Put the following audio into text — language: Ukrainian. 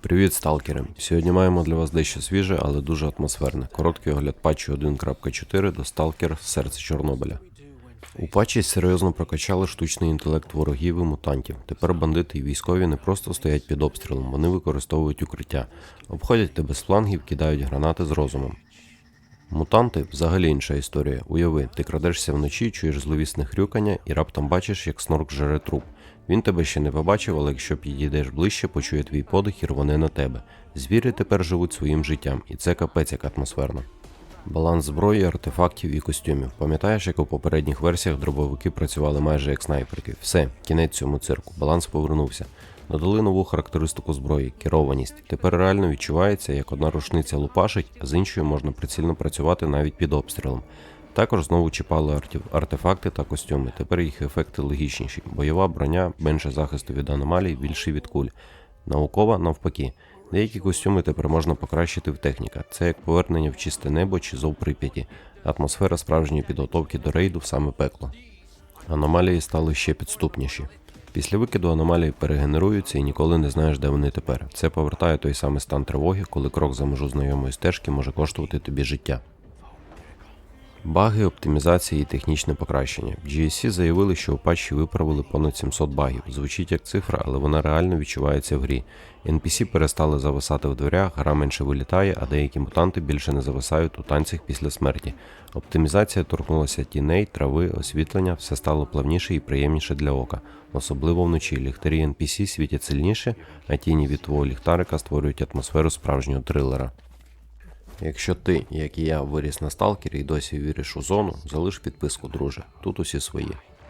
Привіт, сталкери! Сьогодні маємо для вас дещо свіже, але дуже атмосферне. Короткий огляд патчу 1.4 до Сталкер Серце Чорнобиля. У патчі серйозно прокачали штучний інтелект ворогів і мутантів. Тепер бандити і військові не просто стоять під обстрілом, вони використовують укриття, обходять тебе з флангів, кидають гранати з розумом. Мутанти взагалі інша історія. Уяви, ти крадешся вночі, чуєш зловісне хрюкання і раптом бачиш, як снорк жере труп. Він тебе ще не побачив, але якщо підійдеш ближче, почує твій подих і рвоне на тебе. Звірі тепер живуть своїм життям, і це капець як атмосферно. Баланс зброї, артефактів і костюмів. Пам'ятаєш, як у попередніх версіях дробовики працювали майже як снайперки. Все, кінець цьому цирку. Баланс повернувся. Додали нову характеристику зброї керованість. Тепер реально відчувається, як одна рушниця лупашить, а з іншою можна прицільно працювати навіть під обстрілом. Також знову чіпали артефакти та костюми. Тепер їх ефекти логічніші. Бойова броня, менше захисту від аномалій, більше від куль. Наукова навпаки. Деякі костюми тепер можна покращити в техніка. Це як повернення в чисте небо чи зов Прип'яті. Атмосфера справжньої підготовки до рейду в саме пекло. Аномалії стали ще підступніші. Після викиду аномалії перегенеруються і ніколи не знаєш, де вони тепер. Це повертає той самий стан тривоги, коли крок за межу знайомої стежки може коштувати тобі життя. Баги, оптимізації і технічне покращення. GSC заявили, що у патчі виправили понад 700 багів. Звучить як цифра, але вона реально відчувається в грі. NPC перестали зависати в дверях, гра менше вилітає, а деякі мутанти більше не зависають у танцях після смерті. Оптимізація торкнулася тіней, трави, освітлення, все стало плавніше і приємніше для ока. Особливо вночі ліхтарі NPC світять сильніше, а тіні від твого ліхтарика створюють атмосферу справжнього трилера. Якщо ти, як і я, виріс на сталкері і досі віриш у зону, залиш підписку, друже. Тут усі свої.